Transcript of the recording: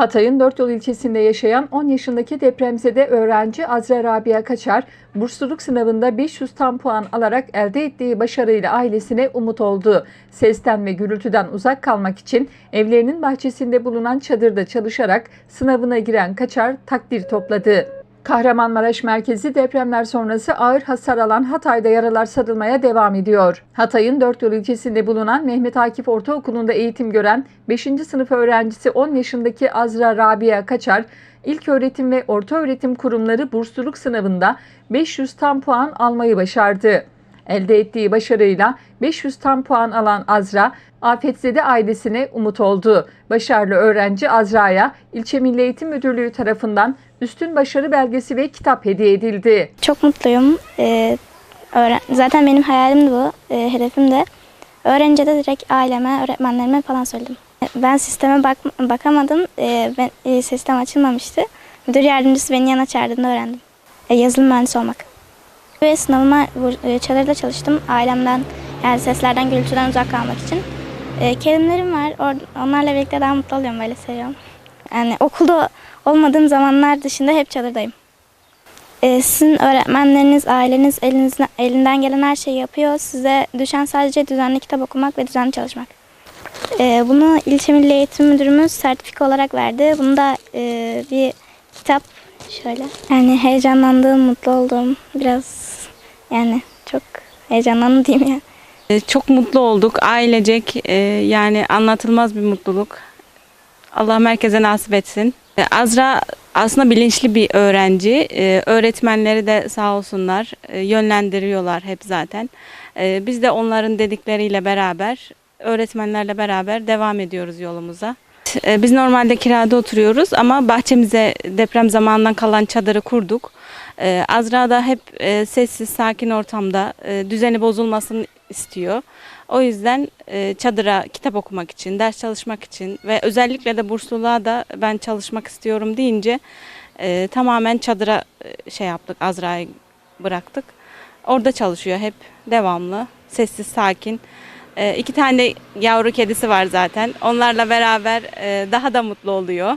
Hatay'ın Dört Yol ilçesinde yaşayan 10 yaşındaki depremzede öğrenci Azra Rabia Kaçar, bursluluk sınavında 500 tam puan alarak elde ettiği başarıyla ailesine umut oldu. Sesten ve gürültüden uzak kalmak için evlerinin bahçesinde bulunan çadırda çalışarak sınavına giren Kaçar takdir topladı. Kahramanmaraş merkezi depremler sonrası ağır hasar alan Hatay'da yaralar sarılmaya devam ediyor. Hatay'ın Dört Yol ilçesinde bulunan Mehmet Akif Ortaokulu'nda eğitim gören 5. sınıf öğrencisi 10 yaşındaki Azra Rabia Kaçar, İlk öğretim ve orta öğretim kurumları bursluluk sınavında 500 tam puan almayı başardı. Elde ettiği başarıyla 500 tam puan alan Azra, afetzede ailesine umut oldu. Başarılı öğrenci Azra'ya İlçe Milli Eğitim Müdürlüğü tarafından üstün başarı belgesi ve kitap hediye edildi. Çok mutluyum. Ee, Zaten benim hayalim bu, e, hedefim de. Öğrenince de direkt aileme, öğretmenlerime falan söyledim. Ben sisteme bak bakamadım, Ee, ben, e, sistem açılmamıştı. Müdür yardımcısı beni yana çağırdığında öğrendim. E, yazılım mühendisi olmak. Ve sınavıma e, çadırda çalıştım. Ailemden, yani seslerden, gürültüden uzak kalmak için. E, kelimlerim var, or- onlarla birlikte daha mutlu oluyorum, böyle seviyorum. Yani okulda olmadığım zamanlar dışında hep çadırdayım. Ee, sizin öğretmenleriniz, aileniz elinizden, elinden gelen her şeyi yapıyor. Size düşen sadece düzenli kitap okumak ve düzenli çalışmak. Ee, bunu İlçe Milli Eğitim Müdürümüz sertifika olarak verdi. Bunu da e, bir kitap şöyle. Yani heyecanlandığım, mutlu olduğum biraz yani çok heyecanlandım diyeyim ya. E, Çok mutlu olduk ailecek e, yani anlatılmaz bir mutluluk. Allah merkeze nasip etsin. E, Azra aslında bilinçli bir öğrenci. Öğretmenleri de sağ olsunlar yönlendiriyorlar hep zaten. Biz de onların dedikleriyle beraber öğretmenlerle beraber devam ediyoruz yolumuza. E, Biz normalde kirada oturuyoruz ama bahçemize deprem zamanından kalan çadırı kurduk. E, Azra da hep e, sessiz, sakin ortamda düzeni bozulmasını istiyor. O yüzden çadıra kitap okumak için, ders çalışmak için ve özellikle de bursluluğa da ben çalışmak istiyorum deyince tamamen çadıra şey yaptık, Azra'yı bıraktık. Orada çalışıyor hep devamlı, sessiz, sakin. E, iki tane yavru kedisi var zaten. Onlarla beraber e, daha da mutlu oluyor.